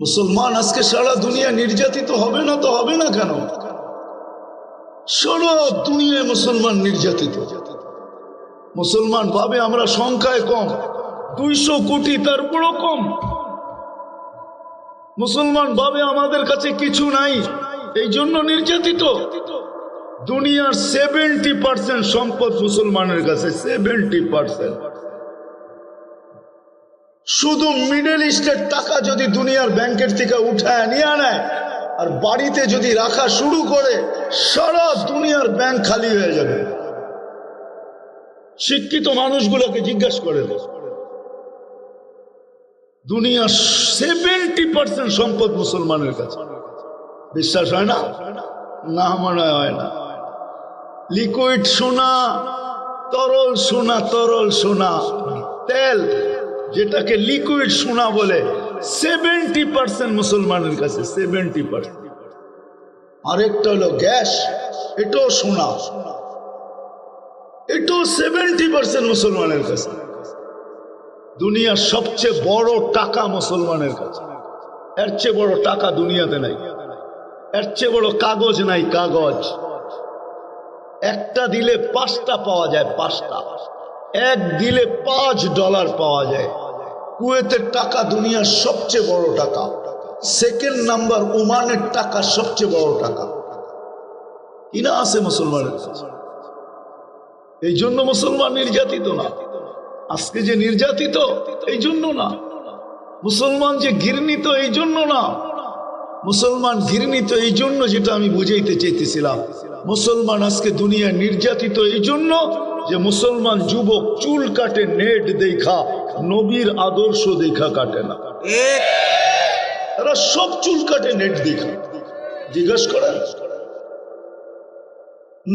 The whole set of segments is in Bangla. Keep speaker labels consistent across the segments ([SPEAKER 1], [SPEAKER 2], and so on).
[SPEAKER 1] মুসলমান আজকে সারা দুনিয়া নির্যাতিত হবে না তো হবে না কেন? সারা দুনিয়ায় মুসলমান নির্যাতিত। মুসলমান ভাবে আমরা সংখ্যায় কম, দুইশো কোটি তারপরও কম। মুসলমান ভাবে আমাদের কাছে কিছু নাই, এই জন্য নির্যাতিত। দুনিয়ার সেভেন্টি পার্সেন্ট সম্পদ মুসলমানের কাছে সেভেন্টি পার্সেন্ট শুধু মিডল ইস্টের টাকা যদি দুনিয়ার ব্যাংকের থেকে উঠায় নিয়ে নেয় আর বাড়িতে যদি রাখা শুরু করে, সারা দুনিয়ার ব্যাংক খালি হয়ে যাবে। শিক্ষিত মানুষগুলোকে জিজ্ঞাসা করে দুনিয়ার সেভেন্টি পার্সেন্ট সম্পদ মুসলমানের কাছে। বিশ্বাস হয় না? না মনে হয় না। লিকুইড সোনা, তরল সোনা তরল সোনা, তেল। যেটাকে লিকুইড সোনা বলে সেভেন্টি পার্সেন্ট মুসলমানের কাছে সেভেন্টি পার্সেন্ট আরেকটা হলো গ্যাস, এটাও সোনা। এটাও সেভেন্টি পার্সেন্ট মুসলমানের কাছে। দুনিয়ার সবচেয়ে বড় টাকা মুসলমানের কাছে। এর চেয়ে বড় টাকা দুনিয়াতে নাই। এর চেয়ে বড় কাগজ নাই কাগজ। একটা দিলে পাঁচটা পাওয়া যায়, পাঁচটা। এক দিলে পাঁচ ডলার পাওয়া যায়। কুয়েতের টাকা দুনিয়ার সবচেয়ে বড় টাকা। সেকেন্ড নাম্বার ওমানের টাকা সবচেয়ে বড় টাকা। কিনা আছে মুসলমানের এই জন্য মুসলমান নির্যাতিত না। আজকে যে নির্যাতিত, এই জন্য না। মুসলমান যে ঘৃণিত, এই জন্য না। মুসলমান ঘৃণিত, এই জন্য যেটা আমি বুঝাইতে চাইতেছিলাম। মুসলমান আজকে দুনিয়া নির্যাতিত, এই জন্য যে মুসলমান যুবক চুল কাটে নেট দেখা নবীর আদর্শ দেখা কাটে না। এরা সব চুল কাটে নেট দেখা। জিজ্ঞেস করেন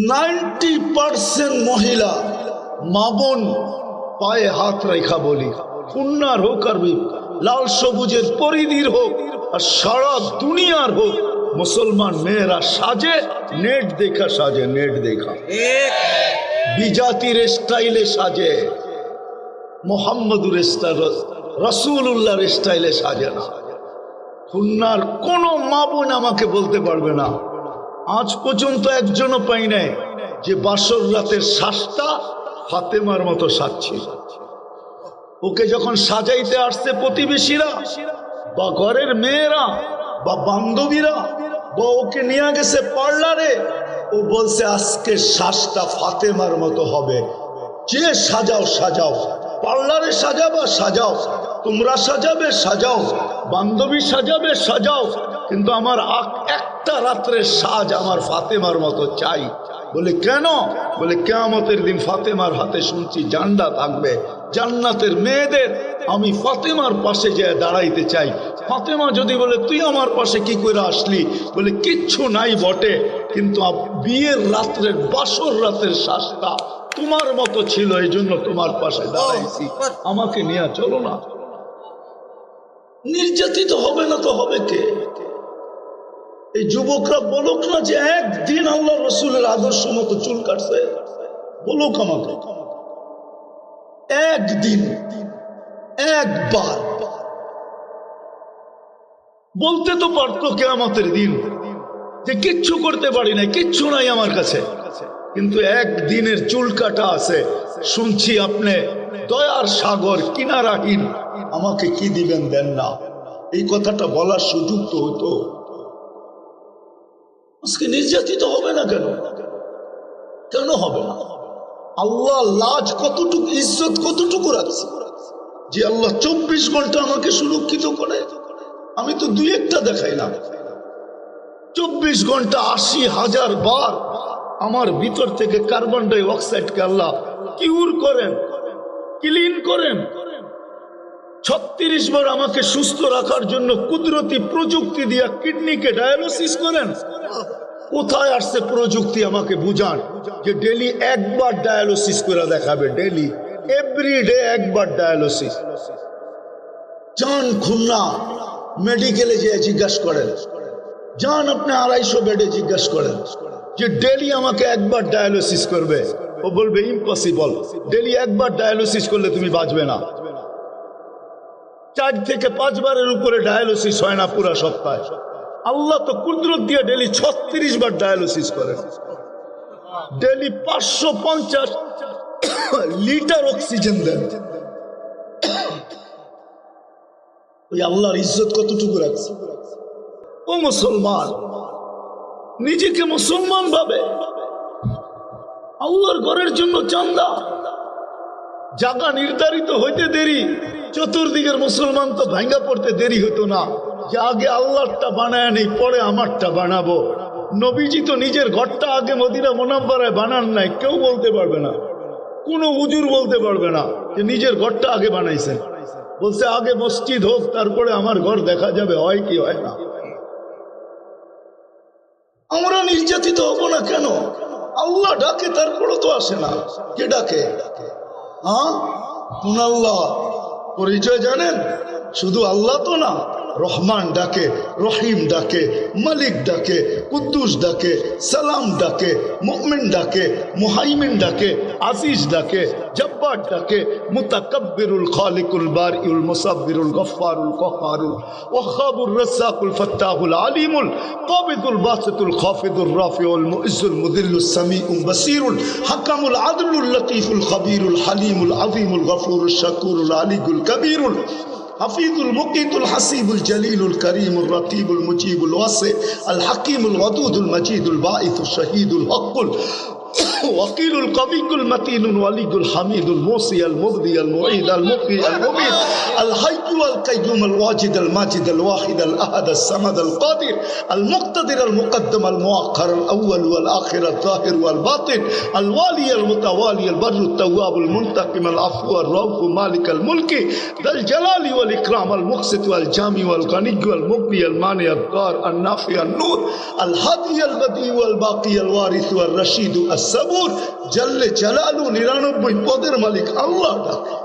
[SPEAKER 1] নাইনটি পার্সেন্ট মহিলা মাবন পায়ে হাত রেখা বলি খুন্নার হোক আর লাল সবুজের পরিধির হোক আর সারা দুনিয়ার হোক মুসলমান মেয়েরা সাজে নেট দেখা সাজে নেট দেখা। বিজাতির স্টাইলে সাজে। মোহাম্মদুর রসুল্লাহর স্টাইলে সাজে না। খুলনার কোন মা বোন আমাকে বলতে পারবে না। আজ পর্যন্ত একজনও পাই নাই যে বাসর রাতের শ্বাসটা ফাতেমার মতো সাজছে। ওকে যখন সাজাইতে আসছে প্রতিবেশীরা বা ঘরের মেয়েরা বা বান্ধবীরা বউকে নিয়ে গেছে পার্লারে, ও বলছে, আজকে শ্বাসটা ফাতেমার মতো হবে। যে সাজাও সাজাও। পার্লারে সাজাবা, সাজাও। তোমরা সাজাবে, সাজাও। বান্ধবী সাজাবে, সাজাও। কিন্তু আমার একটা রাত্রের সাজ আমার ফাতেমার মতো চাই। বলে, কেন? বলে, কেয়ামতের দিন ফাতেমার হাতে শুনছি জান্ডা থাকবে। জান্নাতের মেয়েদের আমি ফাতেমার পাশে যে দাঁড়াইতে চাই। ফাতেমা যদি বলে, তুই আমার পাশে কি করে আসলি? বলে, কিচ্ছু নাই বটে, কিন্তু বিয়ের রাত্রের, বাসর রাতের শ্বাসটা তোমার মতো ছিল এই জন্য তোমার পাশে দাঁড়াইছি। আমাকে নিয়ে চলো না। নির্যাতিত হবে না তো হবে কে? এই যুবকরা বলুক না যে একদিন আল্লাহ রসুলের আদর্শ মতো চুল কাটছে। বলুক আমাকে। একদিন, একবার। বলতে তো পারতো কেয়ামতের দিন যে কিচ্ছু করতে পারি না কিচ্ছু নাই আমার কাছে। কিন্তু একদিনের চুল কাটা আছে, শুনছি আপনি, দয়ার সাগর কিনারাহীন আমাকে কি দিবেন দেন না? এই কথাটা বলার সুযোগ তো হতো। আজকে নির্যাতিত হবে না কেন? কেন হবে না? আল্লাহ লাজ কতটুকু, ইজ্জত কতটুকু রাখছে? যে আল্লাহ চব্বিশ ঘণ্টা আমাকে সুরক্ষিত করে আমি তো দুই একটা দেখাইলাম। চব্বিশ ঘণ্টা আশি হাজার বার আমার ভিতর থেকে কার্বন ডাই অক্সাইডকে আল্লাহ কিউর করেন, ক্লিন করেন। ছত্রিশ বার আমাকে সুস্থ রাখার জন্য কুদরতি প্রযুক্তি দিয়া কিডনিকে ডায়ালিসিস করেন। কোথায় আসছে প্রযুক্তি আমাকে বুঝান? যে ডেলি একবার ডায়ালিসিস করে দেখাবে, ডেলি। এভরি ডে একবার ডায়ালিসিস। যান খুলনা মেডিকেলে যে জিজ্ঞাসা করেন। যান আপনি আড়াইশো বেডে জিজ্ঞাসা করেন যে, ডেলি আমাকে একবার ডায়ালিসিস করবে? ও বলবে, ইম্পসিবল। ডেলি একবার ডায়ালিসিস করলে তুমি বাঁচবে না। চার থেকে পাঁচবারের উপরে ডায়ালিসিস হয় না পুরা সপ্তাহে। আল্লাহ তো কুদরত দিয়ে ডেলি ছত্রিশ বার ডায়ালিসিস করেন। ডেলি পাঁচশো পঞ্চাশ লিটার অক্সিজেন দেন। ওই আল্লাহর ইজ্জত কতটুকু রাখছে? ও মুসলমান, নিজেকে মুসলমান ভাবে। আল্লাহর ঘরের জন্য চান্দা। জায়গা নির্ধারিত হইতে দেরি, চতুর্দিকের মুসলমান তো ভাঙ্গা পড়তে দেরি হতো না। যে আগে আল্লাহরটা বানায় নেই, পরে আমারটা বানাবো। নবীজি তো নিজের ঘরটা আগে মদিনা মোনাম্বরায় বানান নাই, কেউ বলতে পারবে না। কোনো উজুর বলতে পারবে না যে নিজের ঘরটা আগে বানাইছেন। বলছে, আগে মসজিদ হোক, তারপরে আমার ঘর দেখা যাবে। হয় কি, হয় না? আমরা নির্যাতিত হব না কেন? আল্লাহ ডাকে তারপরে তো আসে না। কে ডাকে? হ্যাঁ পরিচয় জানেন? শুধু আল্লাহ তো না, রহমান ডাকে, রহিম ডাকে, মালিক ডাকে, কুদ্দুস ডাকে, সালাম ডাকে, মুমিন ডাকে, মুহাইমিন ডাকে, আজিজ ডাকে, জব্বার ডাকে, মুতাকাব্বিরুল খালিকুল বারিউল মুসাব্বিরুল গফফারুল কহারুল ওয়াহাবুর রাজ্জাকুল ফাত্তাহুল আলিমুল, কাবিদুল বাসিতুল খাফিদুর রাফিউল মুইজ্জুল মুদিল্লুস সামিউল বাসিরুল, হাকামুল আদলুল লতীফুল খবীরুল হালিমুল আযীমুল গফুরুল শাকুরুল আলিকুল কবীরুল। حفيظ المقيت الحسيب الجليل الكريم الرقيب المجيب الواسع الحكيم الودود المجيد الباعث الشهيد الحق وكيل القوي المتين الولي الحميد الموصي المبدي المعيد المقي المميت الحي القيوم الواجد الماجد الواحد الأحد الصمد القادر المقتدر المقدم المؤخر الأول والآخر الظاهر والباطن الوالي المتوالي البر التواب المنتقم العفو الرؤوف مالك الملك ذا الجلال والإكرام المقسط والجامي والغني والمغني المانع الضار النافع النور الهادي البديع والباقي الوارث والرشيد সবুর জল্লে জালালু নিরানব্বই পদের মালিক আল্লাহ ডাকে।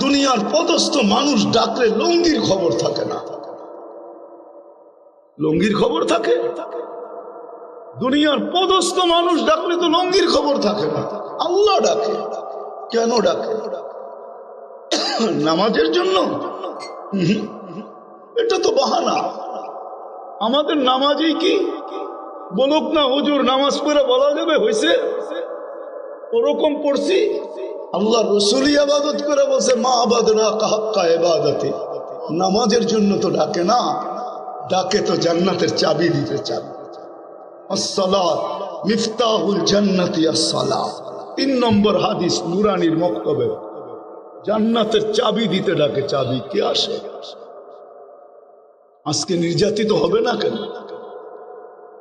[SPEAKER 1] দুনিয়ার পদস্থ মানুষ ডাকলে লঙ্গির খবর থাকে না। লঙ্গির খবর থাকে? দুনিয়ার পদস্থ মানুষ ডাকলে তো লঙ্গির খবর থাকে না। আল্লাহ ডাকে। কেন ডাকে? নামাজের জন্য? এটা তো বাহানা। আমাদের নামাজই কি? বলুক না, হুজুর, নামাজ পড়ে বলা যাবে, হয়েছে? ওরকম পড়ছি। আল্লাহ রসুলি আবাদত করে বলছে, মা আবাদরা কাহাক্কা এবাদতে। নামাজের জন্য তো ডাকে না, ডাকে তো জান্নাতের চাবি দিতে চাবি তিন নম্বর হাদিস জান্নাতের চাবি দিতে ডাকে, চাবি কে আসে? আজকে নির্যাতিত হবে না কেন?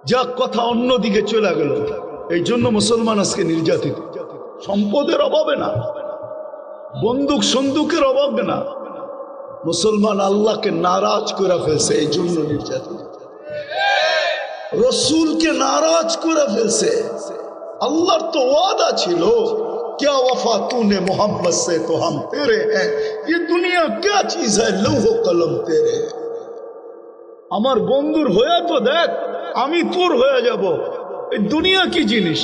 [SPEAKER 1] যাক কথা অন্যদিকে চলে গেল এই জন্য মুসলমান আজকে নির্যাতিত সম্পদের অভাবে না বন্দুক সন্দুকের অভাবে না মুসলমান আল্লাহকে নারাজ করে ফেলছে এই জন্য নির্যাতিত রসুলকে নারাজ করে ফেলছে আল্লাহর তো ওয়াদা ছিল क्या वफा तूने मोहम्मद से तो हम तेरे हैं ये दुनिया क्या चीज है लौह कलम तेरे हैं আমার বন্ধুর হয়ে তো দেখ আমি তোর হয়ে যাব। এই দুনিয়া কি জিনিস?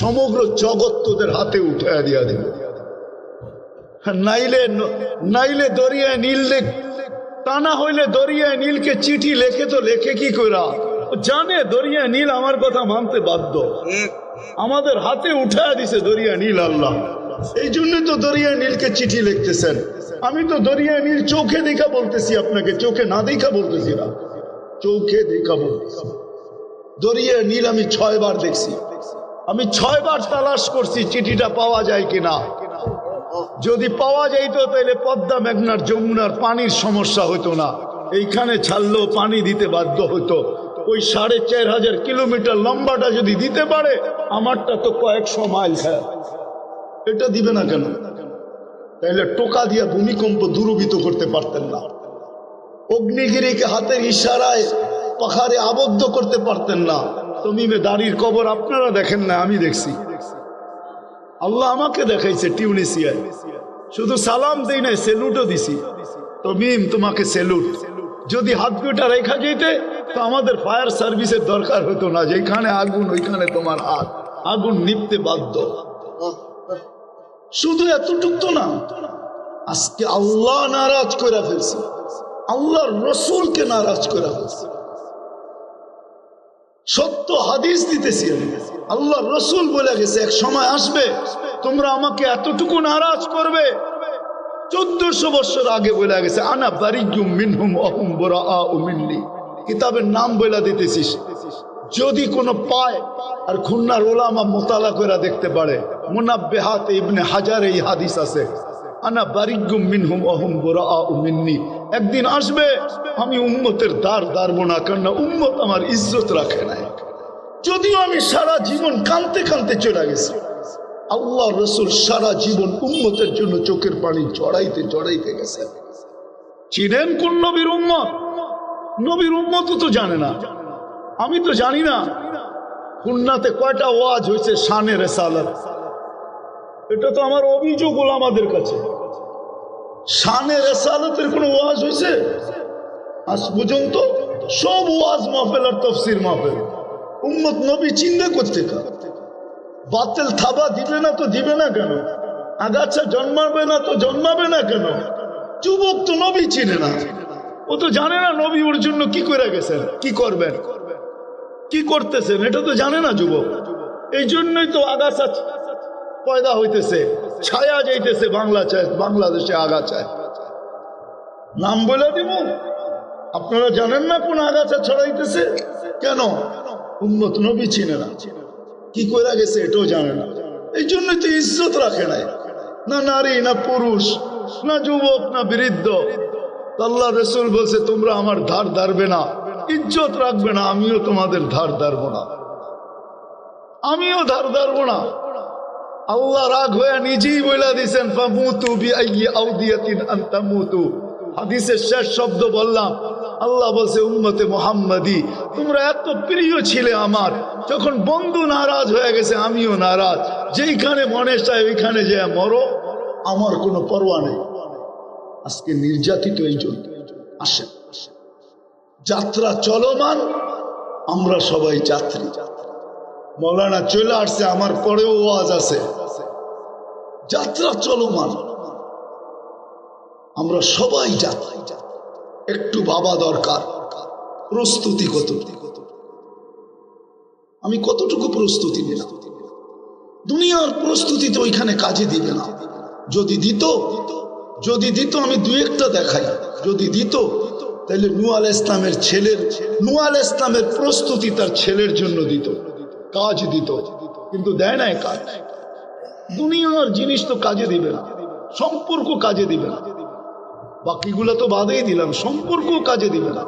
[SPEAKER 1] সমগ্র জগৎ তোদের হাতে উঠে দিয়া দিব। নাইলে নাইলে দরিয়ায় নীল লেখ টানা হইলে দরিয়ায় নীলকে চিঠি লেখে তো লেখে কি করা জানে দরিয়ায় নীল আমার কথা মানতে বাধ্য। আমাদের হাতে উঠে দিছে দরিয়া নীল আল্লাহ। এই জন্য তো দরিয়া নীলকে চিঠি লিখতেছেন। আমি তো দরিয়া নীল চোখে দেখা বলতেছি আপনাকে, চোখে না দেখা বলতেছি না। চোখে দেখা বলতেছি। দরিয়া নীল আমি ছয় বার দেখছি। আমি ছয় বার তালাশ করছি চিঠিটা পাওয়া যায় কিনা। যদি পাওয়া যাইতো তাহলে পদ্মা মেঘনার যমুনার পানির সমস্যা হতো না। এইখানে ছাড়লেও পানি দিতে বাধ্য হতো ওই সাড়ে চার হাজার কিলোমিটার লম্বাটা যদি দিতে পারে, আমারটা তো কয়েকশো মাইল খায় এটা দিবে না কেন? তাহলে টোকা দিয়ে ভূমিকম্প দূরবিত করতে পারতেন না। অগ্নিগিরিকে হাতের ইশারায় পাখারে আবদ্ধ করতে পারতেন না। তমিমে দাড়ির কবর আপনারা দেখেন না, আমি দেখছি। আল্লাহ আমাকে দেখাইছে টিউনিসিয়ায় শুধু সালাম দেই নাই, সেলুটও দিছি। তমিম তোমাকে সেলুট। যদি হাত দুটা রেখা যেতে তো আমাদের ফায়ার সার্ভিসের দরকার হতো না। যেখানে আগুন, ওইখানে তোমার হাত। আগুন নিপতে বাধ্য। শুধু এতটুক তো না, আজকে আল্লাহ নারাজ করে ফেলছে। আল্লাহর রসুলকে নারাজ করে ফেলছে। সত্য হাদিস দিতেছি আল্লাহ রসুল বলে গেছে, এক সময় আসবে, তোমরা আমাকে এতটুকু নারাজ করবে। চোদ্দশো বছর আগে বলে গেছে, আনা বারিজুম মিনহুম কিতাবের নাম বলে দিতেছিস যদি কোনো পায় আর খুলনার ওলামা মোতালা করে দেখতে পারে মুনাব্বে হাতে ইবনে হাজার এই হাদিস আছে। আনা বারিগুম মিনহুম অহুম বরা মিন্নি। একদিন আসবে, আমি উম্মতের দ্বার দাঁড়বো না, কেননা উম্মত আমার ইজ্জত রাখে না যদিও আমি সারা জীবন কানতে কানতে চলে গেছি। আল্লাহ রসুল সারা জীবন উম্মতের জন্য চোখের পানি জড়াইতে জড়াইতে গেছে। চিনেন কোন নবীর উম্মত? নবীর উম্মত তো জানে না। আমি তো জানি না। খুলনাতে কয়টা ওয়াজ হয়েছে শানে রেসালত। এটা তো আমার অভিযোগ হলো আমাদের কাছে। শানে রেসালতের কোনো ওয়াজ হয়েছে? আজ পর্যন্ত সব ওয়াজ মাহফেল আর তফসির মাহফেল। উম্মত নবী চিন্তা করতে বাতিল থাবা দিবে না তো দিবে না কেন? আগাছা জন্মাবে না তো জন্মাবে না কেন? যুবক তো নবী চিনে না। ও তো জানে না নবী ওর জন্য কি করে গেছেন, কি করবেন, কি করতেছেন, এটা তো জানে না যুবক। এই জন্যই তো আগাছা পয়দা হইতেছে। ছায়া যাইতেছে, বাংলা চায় বাংলাদেশে আগাছায় নাম বলে দিব? আপনারা জানেন না কোন আগাছা ছড়াইতেছে? কেন? উন্মত নবী চিনে না। কি করে গেছে এটাও জানে না। এই জন্যই তো ইজ্জত রাখে নাই। না নারী, না পুরুষ, না যুবক, না বৃদ্ধ। আল্লাহ রসুল বলছে, তোমরা আমার ধার ধারবে না। ইজ্জত রাখবে না। আমিও তোমাদের ধার ধারবো না। আমিও ধার ধারবো না। আল্লাহ রাগ হয়ে নিজেই বলে দিছেন হাদিসের শেষ শব্দ বললাম, আল্লাহ বলছে, উম্মতে মোহাম্মদি, তোমরা এত প্রিয় ছিলে আমার, যখন বন্ধু নারাজ হয়ে গেছে, আমিও নারাজ। যেইখানে মনে চায় ওইখানে যে মরো, আমার কোনো পরোয়া নেই। আজকে নির্যাতিত এই জন্য। আসে যাত্রা চলমান, আমরা সবাই যাত্রী যাত্রী। মৌলানা চলে আসছে, আমার পরেও ওয়াজ আছে। যাত্রা চলমান। আমরা সবাই যাত্রী। একটু বাবা দরকার, প্রস্তুতি কত আমি কতটুকু প্রস্তুতি দুনিয়ার প্রস্তুতি তো ওইখানে কাজে দিবে না। যদি দিত যদি দিত, আমি দু একটা দেখাই। যদি দিত, তাহলে নুয়াল ইসলামের ছেলের, নুয়াল ইসলামের প্রস্তুতি তার ছেলের জন্য দিত। কাজ দিত, কিন্তু দেয় না কাজ। দুনিয়ার জিনিস তো কাজে দিবে না, সম্পর্ক কাজে দিবে না। বাকিগুলো তো বাদেই দিলাম, সম্পর্ক কাজে দিবে না।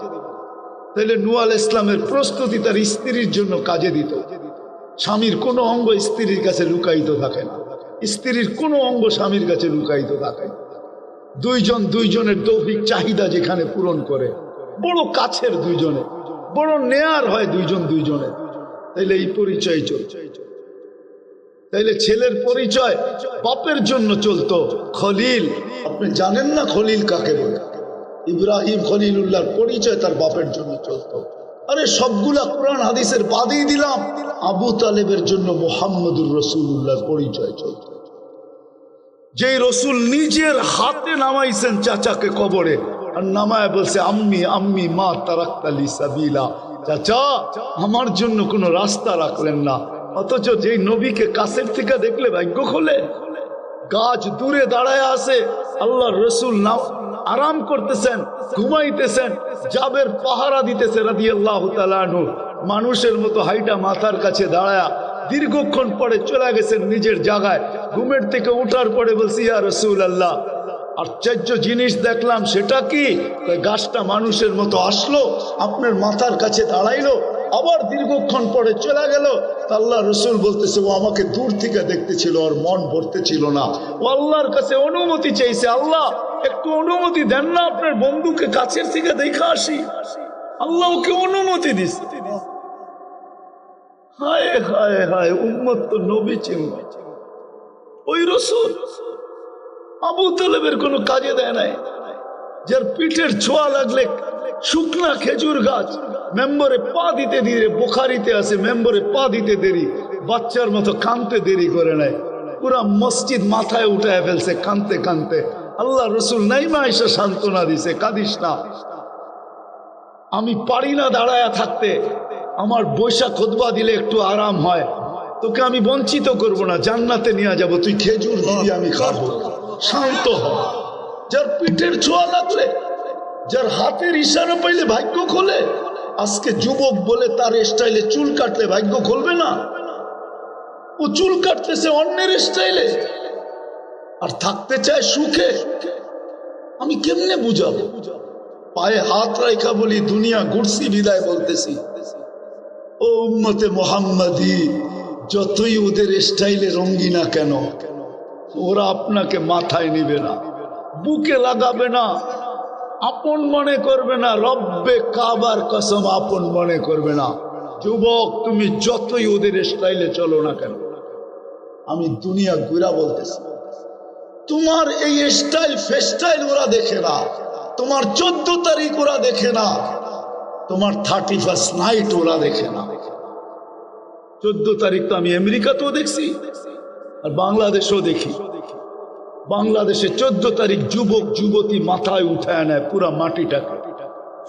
[SPEAKER 1] তাহলে নুয়াল ইসলামের প্রস্তুতি তার স্ত্রীর জন্য কাজে দিত। স্বামীর কোনো অঙ্গ স্ত্রীর কাছে লুকায়িত থাকে না। স্ত্রীর কোনো অঙ্গ স্বামীর কাছে লুকায়িত থাকে দুইজন দুইজনের দৌহিক চাহিদা যেখানে পূরণ করে, বড় কাছের দুইজনে বড় নেয়ার হয় দুইজন দুইজনে তাইলে এই পরিচয় তাইলে ছেলের পরিচয় বাপের জন্য চলতো। খলিল, আপনি জানেন না খলিল কাকে বলে? ইব্রাহিম খলিলুল্লাহর পরিচয় তার বাপের জন্য চলতো। আরে সবগুলা কোরআন হাদিসের বাদেই দিলাম। আবু তালেবের জন্য মোহাম্মদুর রসুল্লাহর পরিচয় চলত। যেই রসুল নিজের হাতে নামাইছেন চাচাকে কবরে, আর নামায় বলছে, আম্মি আম্মি, মা তারাক্তালি সাবিলা। চাচা, আমার জন্য কোনো রাস্তা রাখলেন না। অথচ যে নবীকে কাছের থেকে দেখলে ভাগ্য খোলে। গাছ দূরে দাঁড়ায় আছে আল্লাহ রসুল নাও, আরাম করতেছেন, ঘুমাইতেছেন, জাবের পাহারা দিতেছে রাদি আল্লাহ মানুষের মতো হাইটা মাথার কাছে দাঁড়ায়া দীর্ঘক্ষণ পরে চলে গেছেন নিজের জায়গায়। ঘুমের থেকে উঠার পরে বলছি, ইয়া রসুল আল্লাহ আশ্চর্য জিনিস দেখলাম, সেটা কি? গাছটা মানুষের মতো আসলো, আপনার মাথার কাছে দাঁড়াইলো, আবার দীর্ঘক্ষণ পরে চলে গেল। আল্লাহ রসুল বলতেছে, ও আমাকে দূর থেকে দেখতেছিল ওর মন ভরতে ছিল না। ও আল্লাহর কাছে অনুমতি চাইছে, আল্লাহ, একটু অনুমতি দেন না, আপনার বন্ধুকে কাছের থেকে দেখে আসি। আল্লাহ ওকে অনুমতি দিচ্ছে হায় হায় হায়, উম্মত তো নবী চিহ্ন ওই রসুল। আবু তালেবের কোনো কাজে দেয় নাই। যার পিঠের ছোঁয়া লাগলে শুকনা খেজুর গাছ মেম্বরে পা দিতে দিয়ে বোখারিতে আছে, মেম্বরে পা দিতে দেরি, বাচ্চার মতো কানতে দেরি করে নেয় পুরা মসজিদ মাথায় উঠায় ফেলছে কানতে কানতে। আল্লাহ রসুল নাইমা এসে সান্ত্বনা দিছে, কাঁদিস না। আমি পারি না দাঁড়ায়া থাকতে। আমার বৈশাখ খোদবা দিলে একটু আরাম হয়। তোকে আমি বঞ্চিত করব না, জান্নাতে নিয়ে যাব। তুই খেজুর দিবি, আমি খাব। শান্ত যার পিঠের ছোঁয়া লাগলে, যার হাতের ইশারা পাইলে ভাগ্য খোলে, আজকে যুবক বলে তার স্টাইলে চুল কাটলে ভাগ্য খুলবে না। ও চুল কাটতেছে অন্যের স্টাইলে আর থাকতে চায় সুখে। আমি কেমনে বুঝাবো? পায়ে হাত রাখা বলি, দুনিয়া ঘুরছি, বিদায় বলতেছি। ও উম্মতে মোহাম্মদি, যতই ওদের স্টাইলে রঙ্গিনা কেন ওরা আপনাকে মাথায় নিবে না, বুকে লাগাবে না, আপন মনে করবে না, রব্বে কাবার কসম আপন মনে করবে না। যুবক, তুমি যতই ওদের স্টাইলে চলো না কেন, আমি দুনিয়া ঘুরা বলতেছি। তোমার এই স্টাইল ফেস্টাইল ওরা দেখে না, তোমার চোদ্দ তারিখ ওরা দেখে না, তোমার থার্টি ফার্স্ট নাইট ওরা দেখে না। চোদ্দ তারিখ তো আমি আমেরিকাতেও দেখছি আর বাংলাদেশও দেখি। বাংলাদেশে চোদ্দ তারিখ যুবক, যুবতী মাথায় উঠায় নেয় পুরা মাটিটা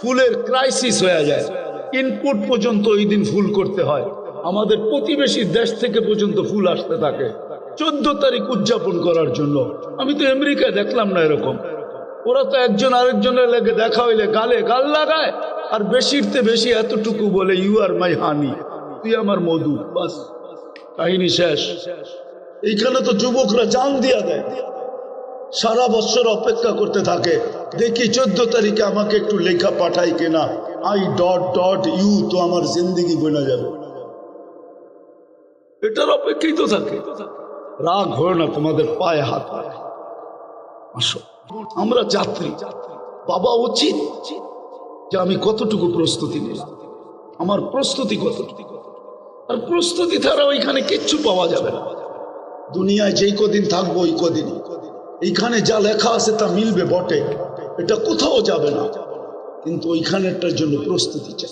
[SPEAKER 1] ফুলের ক্রাইসিস হয়ে যায়। ইনপুট পর্যন্ত ওই দিন ফুল করতে হয়। আমাদের প্রতিবেশী দেশ থেকে পর্যন্ত ফুল আসতে থাকে। চোদ্দ তারিখ উদযাপন করার জন্য। আমি তো আমেরিকায় দেখলাম না এরকম। ওরা তো একজন আরেকজনের লেগে দেখা হইলে গালে গাল লাগায়। আর বেশিরতে বেশি এতটুকু বলে ইউ আর মাই হানি তুই আমার মধু, বাস। কাহিনী শেষ। এইখানে তো যুবকরা জান দিয়া দেয়। সারা বছর অপেক্ষা করতে থাকে, দেখি চোদ্দ তারিখে আমাকে একটু লেখা পাঠাই কিনা। আই ডট ডট ইউ তো আমার জিন্দিগি বোনা যাবে। এটার অপেক্ষাই তো থাকে। রাগ হয় না তোমাদের পায়ে হাত আমরা যাত্রী। বাবা উচিত যে আমি কতটুকু প্রস্তুতি নিলাম আমার প্রস্তুতি কতটুকু আর প্রস্তুতি ছাড়া ওইখানে কিচ্ছু পাওয়া যাবে না। দুনিয়ায় যেই কদিন থাকব, ওই কদিনই। এইখানে যা লেখা আছে তা মিলবে বটে। এটা কোথাও যাবে না। কিন্তু ওইখানেরটার জন্য প্রস্তুতি চাই।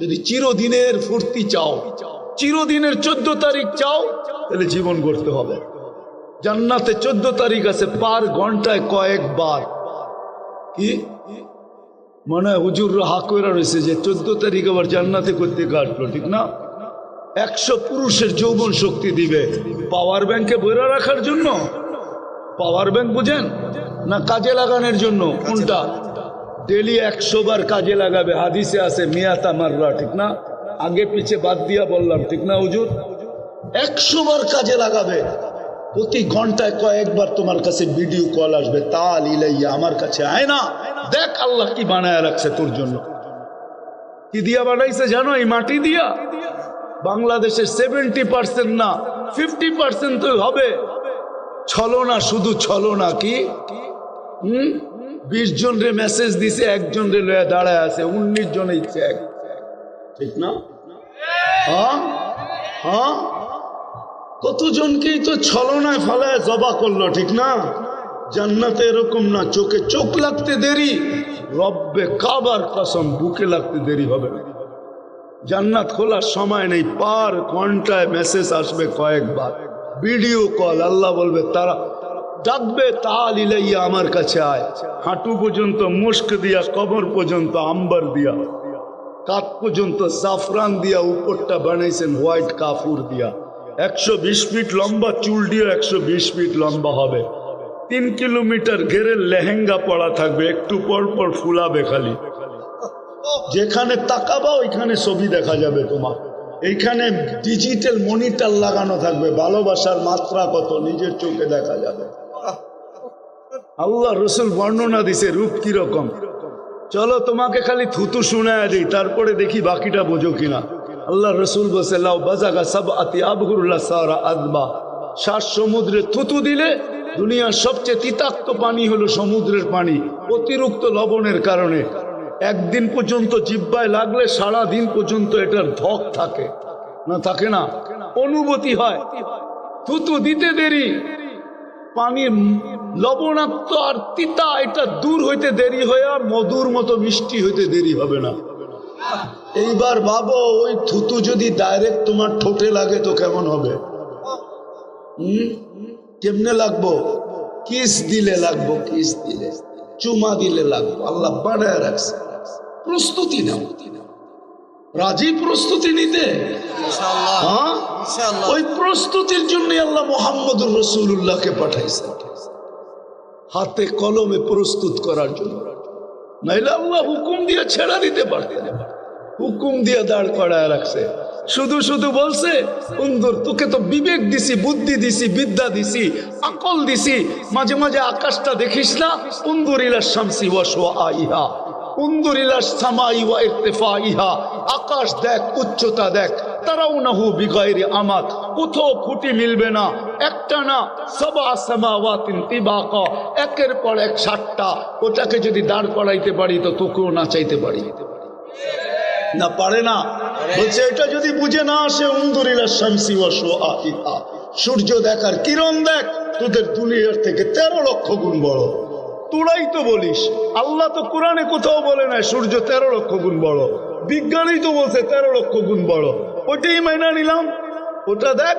[SPEAKER 1] যদি চিরদিনের ফুর্তি চাও, চিরদিনের চোদ্দ তারিখ চাও, তাহলে জীবন গড়তে হবে। জান্নাতে চোদ্দ তারিখ আছে পার ঘন্টায় কয়েকবার। কি? মনে হয় হুজুররা হাকুরা রয়েছে যে চোদ্দ তারিখ আবার জান্নাতে করতে কাটলো, ঠিক না? একশো পুরুষের যৌবন শক্তি দিবে। পাওয়ার ব্যাংকে বইরা রাখার জন্য? পাওয়ার ব্যাংক বুঝেন? না কাজে লাগানোর জন্য? কোনটা ডেলি একশো বার কাজে লাগাবে। হাদিসে আছে মিয়া তামাররা ঠিক না? আগে পিছে বাদ দিয়া বললাম, ঠিক না হুজুর? একশো বার কাজে লাগাবে। প্রতি ঘন্টায় কয়েকবার তোমার কাছে ভিডিও কল আসবে। তাল ইলাইয়া, আমার কাছে আয় না দেখ আল্লাহ কি বানায় রাখছে তোর জন্য। কি দিয়া বানাইছে জানো? এই মাটি দিয়া। বাংলাদেশের সেভেন্টি পার্সেন্ট না ফিফটি পার্সেন্ট তো হবে। ছলো না শুধু ছলো না কি? হুম? বিশ জন রে মেসেজ দিছে, একজন রে লয়ে দাঁড়ায় আছে, উনিশ জন ইচ্ছে ঠিক না? হ্যাঁ? হ্যাঁ? কতজনকেই তো ছলনায় ফালায় জবা করল, ঠিক না? জান্নাতে এরকম না, চোখে চোখ লাগতে দেরি, রব্বে কাবার কসম, বুকে লাগতে দেরি হবে না। জান্নাত খোলার সময় নেই, পার ঘন্টায় মেসেজ আসবে কয়েকবার। ভিডিও কল আল্লাহ বলবে, তারা ডাকবে, তাল আমার কাছে আয়। হাঁটু পর্যন্ত মুস্ক দিয়া, কবর পর্যন্ত আম্বার দিয়া। কাত পর্যন্ত জাফরান দিয়া, উপরটা বানাইছেন হোয়াইট কাফুর দিয়া। একশো বিশ ফিট লম্বা, চুল দিয়ে একশো বিশ ফিট লম্বা হবে। তিন কিলোমিটার ঘেরে লেহেঙ্গা পড়া থাকবে, একটু পর পর ফুলাবে খালি। যেখানে তাকাবা, ওইখানে ছবি দেখা যাবে তোমার। এইখানে ডিজিটাল মনিটর লাগানো থাকবে, ভালোবাসার মাত্রা কত, নিজের চোখে দেখা যাবে। আল্লাহ রসুল বর্ণনা দিছে, রূপ কীরকম? চলো তোমাকে খালি থুতু শুনায় দিই, তারপরে দেখি বাকিটা বোঝো কিনা। আল্লাহ রসুল বসে লাও সমুদ্রে থুতু দিলে দুনিয়ার সবচেয়ে তিতাক্ত পানি হলো সমুদ্রের পানি, অতিরিক্ত লবণের কারণে। একদিন পর্যন্ত জিব্বায় লাগলে সারা দিন পর্যন্ত এটার ধক থাকে। না থাকে না। অনুভূতি হয়। থুতু দিতে দেরি। পানি লবণাক্ত আর তিতা, এটা দূর হইতে দেরি হয়ে আর মধুর মতো মিষ্টি হইতে দেরি হবে না। এইবার ভাবো, ওই থুতু যদি ডাইরেক্ট তোমার ঠোঁটে লাগে তো কেমন হবে? কেমনে লাগবো? কিস দিলে লাগবো, কিস দিলে। চুমা দিলে লাগবো। আল্লাহ বানায় রাখছে। প্রস্তুতি নাও। রাজি প্রস্তুতি নিতে? হ্যাঁ? ওই প্রস্তুতির জন্য আল্লাহ মোহাম্মদুর রসুল্লাহকে পাঠাইছে। হাতে কলমে প্রস্তুত করার জন্য। নাইলে আল্লাহ হুকুম দিয়ে ছেড়া দিতে পারতেন হুকুম দিয়ে দাঁড় করায় রাখছে। শুধু শুধু বলছে সুন্দর তোকে তো বিবেক দিছি বুদ্ধি দিছি বিদ্যা দিছি আকল দিছি। মাঝে মাঝে আকাশটা দেখিস না? উন্দুর ইলা শামসি ওয়াসওয়া আইহা আকাশ দেখ, উচ্চতা দেখ তারাও নাহু বিগাইরি আমাত কোথাও খুঁটি মিলবে না। একটা না সবা সামাওয়াতিন একের পর এক সাতটা। ওটাকে যদি দাঁড় করাইতে পারি, তো তোকেও নাচাইতে পারি। না, পারে না। বলছে, এটা যদি বুঝে না আসে উন্দুরিলা শামসি ওয়াসো আহিহা সূর্য দেখার কিরণ দেখ, তোদের দুনিয়ার থেকে তেরো লক্ষ গুণ বড়। তোরাই তো বলিস। আল্লাহ তো কোরআনে কোথাও বলে না সূর্য তেরো লক্ষ গুণ বড়। বিজ্ঞানী তো বলছে তেরো লক্ষ গুণ বড়। ওটাই মাইনা নিলাম। ওটা দেখ,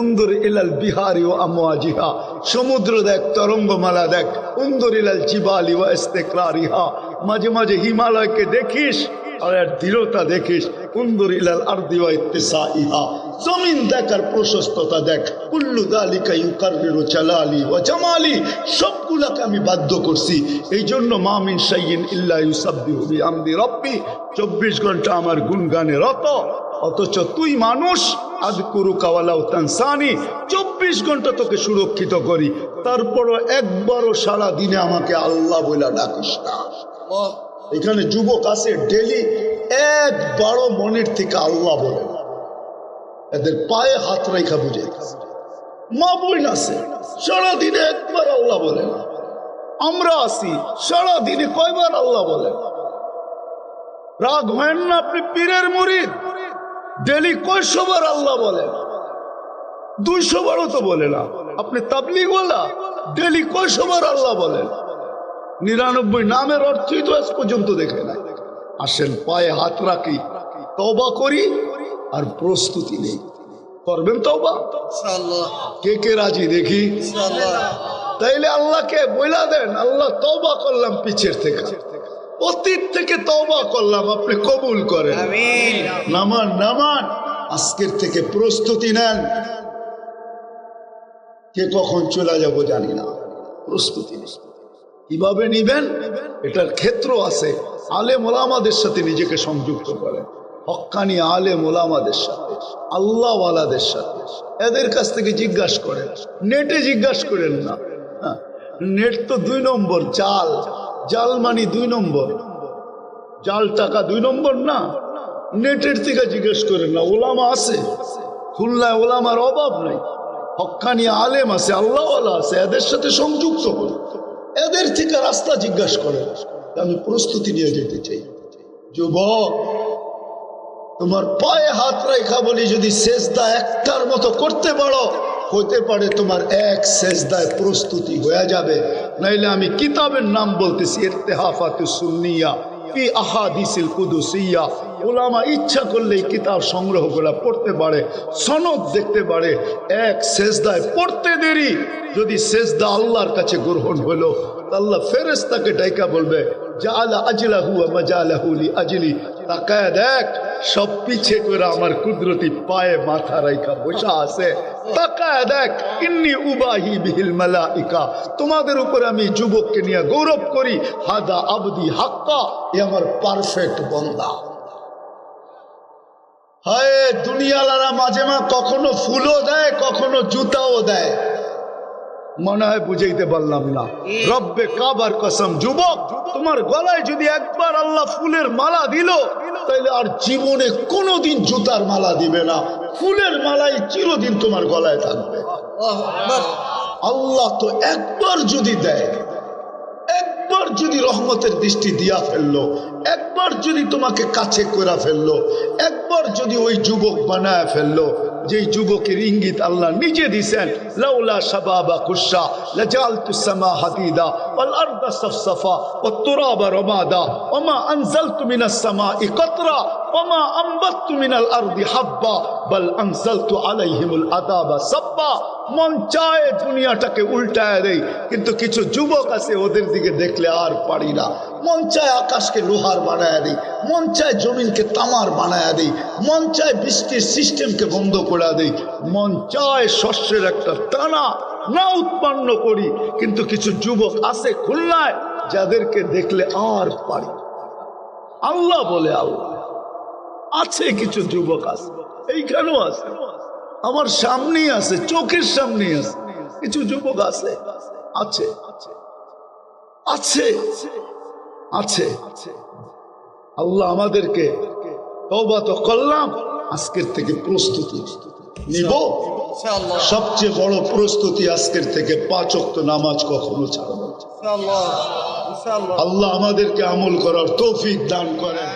[SPEAKER 1] উন্দুর ইলাল বিহারি ও আমওয়াজিহা। সমুদ্র দেখ, তরঙ্গমালা দেখ, উন্দুর ইলাল জিবালি ও ইস্তেকরারিহা। মাঝে মাঝে হিমালয়কে দেখিস, আর দৃঢ়তা দেখিস, উন্দুর ইলাল আরদি ওয়া ইত্তিসাইহা জমিন দেখার প্রশস্ততা দেখ। কুল্লু দালিকা ইউকাররিরু জালালি ওয়া জামালি, সবগুলাকে আমি বাধ্য করছি। এই জন্য মামিন শাইইন ইল্লা ইউসাব্বিহু বিহামদি রাব্বি 24 ঘণ্টা আমার গুণগানে রত, অথচ তুই মানুষ আজ কুরু কাওয়ালাও তানসানি, চব্বিশ ঘণ্টা তোকে সুরক্ষিত করি। তারপরও একবারও সারা দিনে আমাকে আল্লাহ বলে ডাকিস না। এখানে যুবক আছে ডেলি একবারও মনের থেকে আল্লাহ বলে। এদের পায়ে হাত রেখা বুঝে মা বই আছে, সারাদিনে একবার আল্লাহ বলে। আমরা আসি সারাদিনে কয়বার আল্লাহ বলে। রাগ হয় না আপনি পীরের মরিদ? ডেলি কয়শো বার আল্লাহ বলে। দুইশো বারও তো বলে না। আপনি তাবলিগ বলা ডেলি কয়শো বার আল্লাহ বলেন। নিরানব্বই নামের অর্থই তো আজ পর্যন্ত দেখে না আসেন পায়ে হাত রাখি তবা করি আর প্রস্তুতি নেই। করবেন
[SPEAKER 2] ইনশাআল্লাহ।
[SPEAKER 1] কে কে রাজি দেখি? তাইলে আল্লাহকে বইলা দেন আল্লাহ তবা করলাম পিছের থেকে। অতীত থেকে তবা করলাম আপনি কবুল করেন। নামান নামান। আজকের থেকে প্রস্তুতি নেন। কে কখন চলে যাব জানি না। প্রস্তুতি। কীভাবে নিবেন? এটার ক্ষেত্র আছে। আলে মোলামাদের সাথে নিজেকে সংযুক্ত করেন। হক্কানি আলে মোলামাদের সাথে আল্লাহওয়ালাদের সাথে। এদের কাছ থেকে জিজ্ঞাসা করেন নেটে জিজ্ঞাসা করেন না। হ্যাঁ, নেট তো দুই নম্বর জাল। জাল মানি দুই নম্বর। জাল টাকা দুই নম্বর না? নেটের থেকে জিজ্ঞেস করেন না ওলামা আছে। খুলনায় ওলামার অভাব নাই। হক্কানি আলেম আছে আল্লাহওয়ালা আছে এদের সাথে সংযুক্ত করুন। এদের থেকে রাস্তা জিজ্ঞাসা করেন আমি প্রস্তুতি নিয়ে যেতে চাই। যুবক তোমার পায়ে হাত রেখা বলি যদি সেজদা একটার মতো করতে পারো হতে পারে তোমার এক সেজদায় প্রস্তুতি হয়ে যাবে। নাইলে আমি কিতাবের নাম বলতেছি, ইরতেহাফাতু সুন্নিয়া, ফি আহাদিসিল কুদুসিয়া। ওলামা ইচ্ছা করলে এই কিতাব সংগ্রহ করে পড়তে পারে, সনদ দেখতে পারে। এক সেজদায় পড়তে দেরি, যদি সেজদা আল্লাহর কাছে গ্রহণ হলো। আল্লাহ ফেরেস্তাকে ডাইকা বলবে তাকায় দেখ, সব পিছে করে আমার কুদরতি পায়ে মাথা রাইখা বসা আছে। দেখ উবাহি বিহিল তোমাদের উপরে আমি যুবককে নিয়ে গৌরব করি। হাদা আবদি হাক্কা, এ আমার পারফেক্ট বন্দা। হায়, দুনিয়ালারা মাঝে মা কখনো ফুলও দেয়, কখনো জুতাও দেয়। মনে হয় বুঝাইতে পারলাম না। রব্বে কাবার কসম যুবক তোমার গলায় যদি একবার আল্লাহ ফুলের মালা দিল তাহলে আর জীবনে কোনোদিন জুতার মালা দিবে না। ফুলের মালাই চিরদিন তোমার গলায় থাকবে।
[SPEAKER 2] আল্লাহু
[SPEAKER 1] আল্লাহ তো একবার যদি দেয় একবার যদি রহমতের দৃষ্টি দিয়া ফেলল একবার যদি তোমাকে কাছে করে ফেলল একবার যদি ওই যুবক বানায় ফেলল যেই যুবকের ইঙ্গিত আল্লাহ নিজে দিছেন লাউলা শাবাবা কুশা লাজালতু সামা হাদিদা, ওয়াল আরদা সাফসাফা ওয়াত তুরাবা রমাদা ওমা আনজালতু মিনাস সামাই কতরা ওমা আনবাততু মিনাল আরদি হাব্বা, বল আনজালতু আলাইহিমুল আদাবা সাব্বা। মন চায় দুনিয়াটাকে উল্টায় দেই, কিন্তু কিছু যুবক আছে ওদের দিকে দেখলে আর পারি না। মন চায় আকাশকে লোহার বানায় দিই, মন চায় জমিনকে তামার বানায় দিই, মন চায় বৃষ্টির সিস্টেমকে বন্ধ করে দিই। মন চায় শস্যের একটা টানা না উৎপন্ন করি, কিন্তু কিছু যুবক আছে খুলনায় যাদেরকে দেখলে আর পারি। আল্লাহ বলে আল্লাহ, আছে কিছু যুবক আছে, এইখানেও আছে। আমার সামনেই আছে চোখের সামনেই আছে। কিছু যুবক আছে? আছে। আছে। আছে। আল্লাহ আমাদেরকে তওবা তো করলাম আজকের থেকে প্রস্তুতি নিব। সবচেয়ে বড় প্রস্তুতি আজকের থেকে পাঁচ ওয়াক্ত নামাজ কখনো ছাড়ব আল্লাহ আমাদেরকে আমল করার তৌফিক দান করেন।